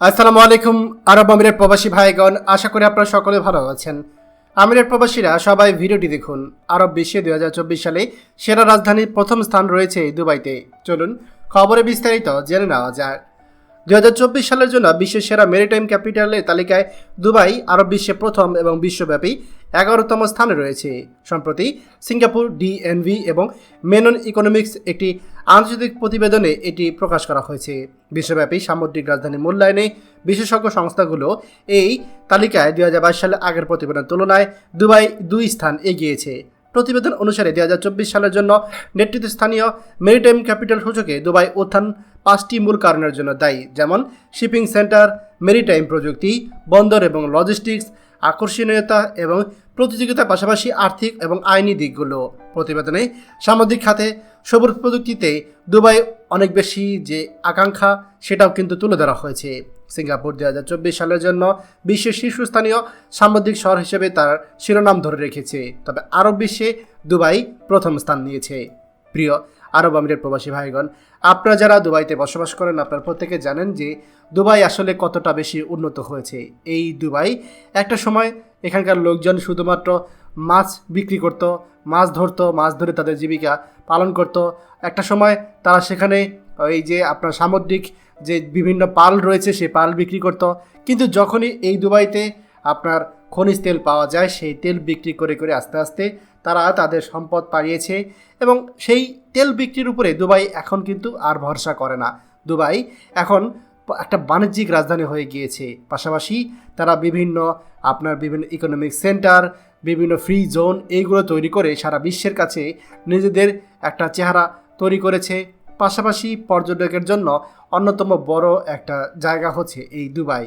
আসসালামু আলাইকুম, আরব আমিরের প্রবাসী ভাইগণ, আশা করি আপনারা সকলে ভালো আছেন। আমিরের প্রবাসীরা সবাই ভিডিওটি দেখুন। আরব বিশ্বে দুই হাজার চব্বিশ সালে সেরা রাজধানীর প্রথম স্থান রয়েছে দুবাইতে। চলুন খবরে বিস্তারিত জেনে নেওয়া যায় দুই হাজার চব্বিশ সালের জন্য বিশ্বের সেরা মেরিটাইম ক্যাপিটালের তালিকায় দুবাই আরব বিশ্বে প্রথম এবং বিশ্বব্যাপী এগারোতম স্থানে রয়েছে। সম্প্রতি সিঙ্গাপুর, ডিএনভি এবং মেনন ইকোনমিক্স একটি আন্তর্জাতিক প্রতিবেদনে এটি প্রকাশ করা হয়েছে। বিশ্বব্যাপী সামুদ্রিক রাজধানী মূল্যায়নে বিশেষজ্ঞ সংস্থাগুলো এই তালিকায় দুই হাজার বাইশ সালে আগের প্রতিবেদনের তুলনায় দুবাই দুই স্থান এগিয়েছে। প্রতিবেদন অনুসারে দুই হাজার চব্বিশ সালের জন্য নেতৃত্বস্থানীয় মেরিটাইম ক্যাপিটাল সূচকে দুবাই উত্থান পাঁচটি মূল কারণের জন্য দায়ী, যেমন শিপিং সেন্টার মেরিটাইম প্রযুক্তি, বন্দর এবং লজিস্টিক্স আকর্ষণীয়তা এবং প্রতিযোগিতার পাশাপাশি আর্থিক এবং আইনি দিকগুলো। প্রতিবেদনে সামুদ্রিক খাতে সবুজ প্রযুক্তিতে দুবাই অনেক বেশি যে আকাঙ্ক্ষা, সেটাও কিন্তু তুলে ধরা হয়েছে। সিঙ্গাপুর দু হাজার চব্বিশ সালের জন্য বিশ্বের শীর্ষস্থানীয় সামুদ্রিক শহর হিসেবে তার শিরোনাম ধরে রেখেছে। তবে আরব বিশ্বে দুবাই প্রথম স্থান নিয়েছে। প্রিয় আরব আমিরের প্রবাসী ভাইগণ, আপনারা যারা দুবাইতে বসবাস করেন, আপনারা প্রত্যেকে জানেন যে দুবাই আসলে কতটা বেশি উন্নত হয়েছে। এই দুবাই একটা সময় এখানকার লোকজন শুধুমাত্র মাছ বিক্রি করত, মাছ ধরতো, মাছ ধরে তাদের জীবিকা পালন করত। একটা সময় তারা সেখানে এই যে আপনার সামুদ্রিক যে বিভিন্ন পাল রয়েছে, সে পাল বিক্রি করত। কিন্তু যখনই এই দুবাইতে আপনার খনিজ তেল পাওয়া যায়, সেই তেল বিক্রি করে করে আস্তে আস্তে তারা তাদের সম্পদ বাড়িয়েছে এবং সেই তেল বিক্রির উপরে দুবাই এখন কিন্তু আর ভরসা করে না। দুবাই এখন একটা বাণিজ্যিক রাজধানী হয়ে গিয়েছে। পাশাপাশি তারা বিভিন্ন আপনার বিভিন্ন ইকোনমিক সেন্টার বিভিন্ন ফ্রি জোন এইগুলো তৈরি করে সারা বিশ্বের কাছে নিজেদের একটা চেহারা তৈরি করেছে। পাশাপাশি পর্যটকের জন্য অন্যতম বড় একটা জায়গা হচ্ছে এই দুবাই।